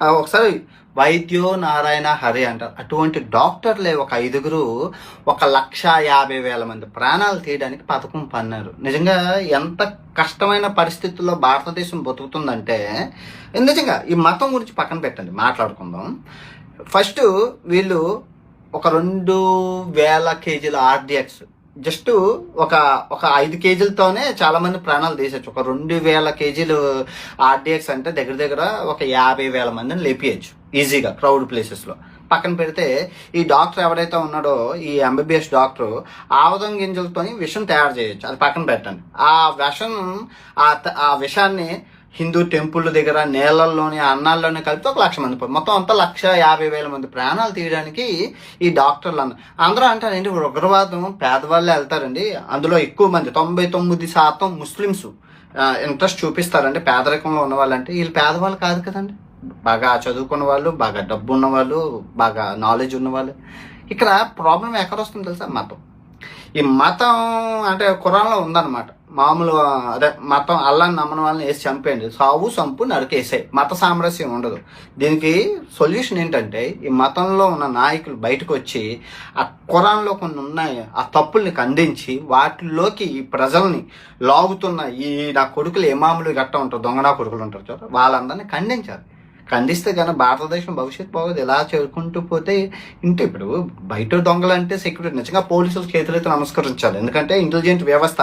ఒకసారి వైద్యో నారాయణ హరి అంటారు అటువంటి డాక్టర్లే ఒక ఐదుగురు ఒక లక్ష యాభై వేల మంది ప్రాణాలు తీయడానికి పథకం పన్నారు. నిజంగా ఎంత కష్టమైన పరిస్థితుల్లో భారతదేశం బతుకుతుందంటే నిజంగా ఈ మతం గురించి పక్కన పెట్టండి మాట్లాడుకుందాం. ఫస్ట్ వీళ్ళు ఒక రెండు వేల కేజీల ఆర్డిఎక్స్ జస్ట్ ఒక ఒక ఐదు కేజీలతోనే చాలా మంది ప్రాణాలు తీసేయచ్చు. ఒక రెండు వేల కేజీలు ఆర్డిఎక్స్ అంటే దగ్గర దగ్గర ఒక యాభై వేల మందిని లేపియచ్చు. ఈజీగా క్రౌడ్ ప్లేసెస్లో. పక్కన పెడితే ఈ డాక్టర్ ఎవరైతే ఉన్నాడో ఈ ఎంబీబీఎస్ డాక్టర్ ఆవదం గింజలతోని విషం తయారు చేయొచ్చు. అది పక్కన పెట్టండి. ఆ విషం ఆ ఆ విషాన్ని హిందూ టెంపుల్ దగ్గర నేలల్లోని అన్నాల్లోనే కలిపి ఒక లక్ష మంది పోయి మొత్తం అంతా లక్ష యాభై వేల మంది ప్రాణాలు తీయడానికి ఈ డాక్టర్లు అన్న అందరూ అంటారండి ఉగ్రవాదం పేదవాళ్ళే వెళ్తారండి. అందులో ఎక్కువ మంది తొంభై తొమ్మిది శాతం ముస్లిమ్స్ ఇంట్రెస్ట్ చూపిస్తారండి. పేదరికంలో ఉన్న వాళ్ళంటే వీళ్ళు పేదవాళ్ళు కాదు కదండి. బాగా చదువుకున్న వాళ్ళు బాగా డబ్బు ఉన్నవాళ్ళు బాగా నాలెడ్జ్ ఉన్నవాళ్ళు. ఇక్కడ ప్రాబ్లం ఎక్కడ వస్తుంది తెలుసా? మతం. ఈ మతం అంటే ఖురాన్లో ఉందన్నమాట. మామూలుగా అదే మతం అల్లాని నమ్మని వాళ్ళని వేసి చంపేయండి. సావు సంపు నరికేసాయి మత సామరస్యం ఉండదు. దీనికి సొల్యూషన్ ఏంటంటే ఈ మతంలో ఉన్న నాయకులు బయటకు వచ్చి ఆ కురాన్లో కొన్ని ఉన్నాయి ఆ తప్పుల్ని ఖండించి వాటిల్లోకి ఈ ప్రజల్ని లాగుతున్న ఈ నా కొడుకులు ఏమాములు గట్ట ఉంటారు దొంగనా కొడుకులు ఉంటారు చూడ వాళ్ళందరినీ ఖండించాలి. ఖండిస్తే కానీ భారతదేశం భవిష్యత్తు బాగోదు. ఎలా చేరుకుంటూ పోతే ఇంటే ఇప్పుడు బయట దొంగలు అంటే సెక్యూరిటీ నిజంగా పోలీసులు చేతులైతే నమస్కరించాలి. ఎందుకంటే ఇంటెలిజెంట్ వ్యవస్థ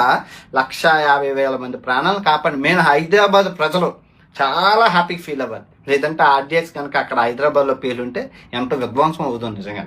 లక్ష యాభై వేల మంది ప్రాణాలను కాపాడి మెయిన్ హైదరాబాద్ ప్రజలు చాలా హ్యాపీ ఫీల్ అవ్వాలి. లేదంటే ఆర్డిఎక్స్ కనుక అక్కడ హైదరాబాద్లో పేలుంటే ఎంత విధ్వంసం అవుతుంది నిజంగా.